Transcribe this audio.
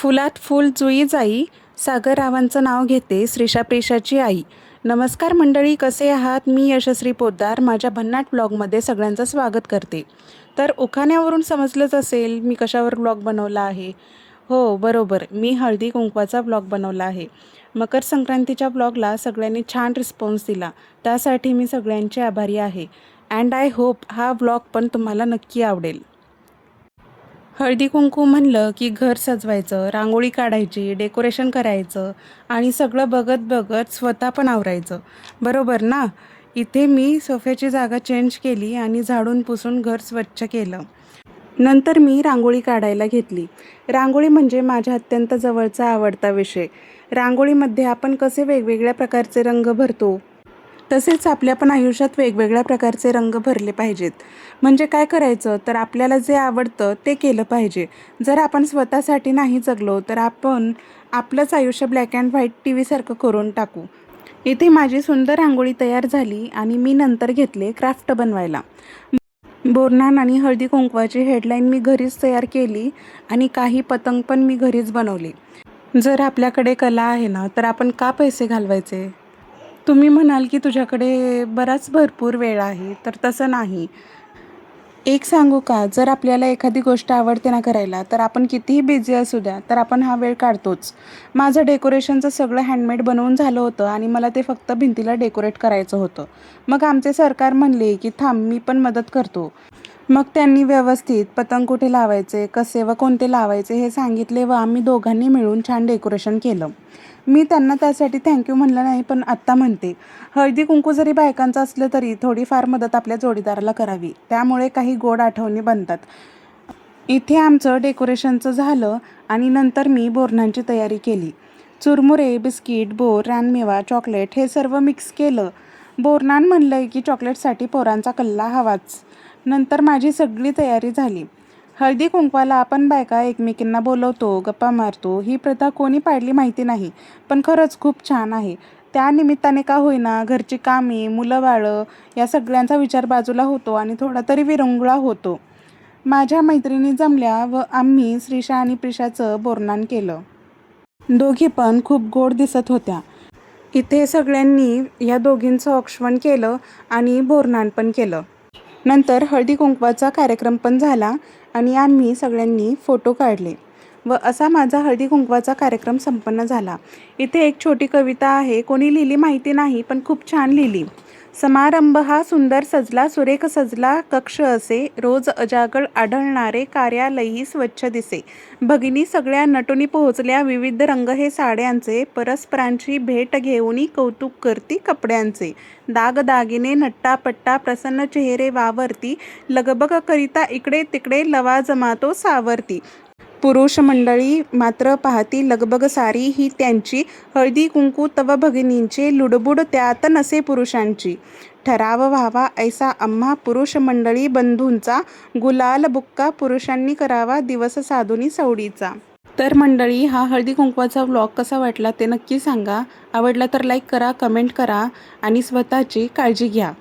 फुलात फुल जुई जाई सागररावांचं नाव घेते श्रीषा प्रेषाची आई. नमस्कार मंडळी कसे आहात? मी यशस्वी पोद्दार. माझ्या भन्नाट ब्लॉगमध्ये सगळ्यांचं स्वागत करते. तर उखाण्यावरून समजलंच असेल मी कशावर ब्लॉग बनवला आहे? हो बरोबर. मी हळदी कुंकवाचा ब्लॉग बनवला आहे. मकर संक्रांतीच्या ब्लॉगला सगळ्यांनी छान रिस्पॉन्स दिला. त्यासाठी मी सगळ्यांचे आभारी आहे. अँड आय होप हा ब्लॉग पण तुम्हाला नक्की आवडेल. हळदी कुंकू म्हणलं की घर सजवायचं रांगोळी काढायची डेकोरेशन करायचं आणि सगळं बघत बघत स्वतः पण आवरायचं. बरोबर ना? इथे मी सोफ्याची जागा चेंज केली आणि झाडून पुसून घर स्वच्छ केलं. नंतर मी रांगोळी काढायला घेतली. रांगोळी म्हणजे माझ्या अत्यंत जवळचा आवडता विषय. रांगोळीमध्ये आपण कसे वेगवेगळ्या प्रकारचे रंग भरतो? तसेच आपल्या पण आयुष्यात वेगवेगळ्या प्रकारचे रंग भरले पाहिजेत. म्हणजे काय करायचं? तर आपल्याला जे आवडतं ते केलं पाहिजे. जर आपण स्वतःसाठी नाही जगलो तर आपण आपलंच आयुष्य ब्लॅक अँड व्हाईट टी व्हीसारखं करून टाकू. इथे माझी सुंदर रांगोळी तयार झाली आणि मी नंतर घेतले क्राफ्ट बनवायला. बोरनान आणि हळदी कुंकवाची हेडलाईन मी घरीच तयार केली आणि काही पतंग पण मी घरीच बनवले. जर आपल्याकडे कला आहे ना तर आपण का पैसे घालवायचे? तुम्ही म्हणाल की तुझ्याकडे बराच भरपूर वेळ आहे तर तसं नाही. एक सांगू का? जर आपल्याला एखादी गोष्ट आवडते ना करायला तर आपण कितीही बिझी असू द्या तर आपण हा वेळ काढतोच. माझं डेकोरेशनचं सगळं हँडमेड बनवून झालं होतं आणि मला ते फक्त भिंतीला डेकोरेट करायचं होतं. मग आमचे सरकार म्हणले की थांब मी पण मदत करतो. मग त्यांनी व्यवस्थित पतंग कुठे लावायचे कसे व कोणते लावायचे हे सांगितले व आम्ही दोघांनी मिळून छान डेकोरेशन केलं. मी त्यांना त्यासाठी थँक्यू म्हणलं नाही पण आत्ता म्हणते. हळदी कुंकू जरी बायकांचं असलं तरी थोडीफार मदत आपल्या जोडीदाराला करावी. त्यामुळे काही गोड आठवणी बनतात. इथे आमचं डेकोरेशनचं झालं आणि नंतर मी बोरणांची तयारी केली. चुरमुरे बिस्किट बोर रानमेवा चॉकलेट हे सर्व मिक्स केलं. बोरनान म्हणलं की चॉकलेटसाठी पोरांचा कल्ला हवाच. नंतर माझी सगळी तयारी झाली. हळदी कुंकवाला आपण बायका एकमेकींना बोलवतो गप्पा मारतो ही प्रथा कोणी पाडली माहिती नाही पण खरंच खूप छान आहे. त्यानिमित्ताने का होईना घरची कामे मुलं बाळं या सगळ्यांचा विचार बाजूला होतो आणि थोडा तरी विरंगुळा होतो. माझ्या मैत्रिणी जमल्या व आम्ही श्रीषा आणि प्रिशाचं बोरनान केलं. दोघी पण खूप गोड दिसत होत्या. इथे सगळ्यांनी या दोघींचं औक्षवण केलं आणि बोरनान पण केलं. नंतर हळदी कुंकवाचा कार्यक्रम पण झाला आणि आम्ही सगळ्यांनी फोटो काढले व असा माझा हळदी कुंकवाचा कार्यक्रम संपन्न झाला. इथे एक छोटी कविता आहे. कोणी लिहिली माहिती नाही पण खूप छान लिहिली. समारंभ हा सुंदर सजला सुरेख सजला कक्ष असे. रोज अजागळ आढळणारे कार्यालयही स्वच्छ दिसे. भगिनी सगळ्या नटुनी पोहोचल्या. विविध रंग हे साड्यांचे. परस्परांची भेट घेऊनही कौतुक करती कपड्यांचे. दागदागिने नट्टापट्टा प्रसन्न चेहरे वावरती. लगबग करिता इकडे तिकडे लवा जमातो सावरती. पुरुष मंडळी मात्र पाहती लगबग सारी ही त्यांची. हळदी कुंकू तव भगिनींचे लुडबुड त्यात नसे पुरुषांची. ठराव व्हावा ऐसा आम्हा पुरुष मंडळी बंधूंचा. गुलाल बुक्का पुरुषांनी करावा दिवस साधुनी सवडीचा. तर मंडळी हा हळदी कुंकवाचा व्लॉग कसा वाटला ते नक्की सांगा. आवडला तर लाईक करा कमेंट करा आणि स्वतःची काळजी घ्या.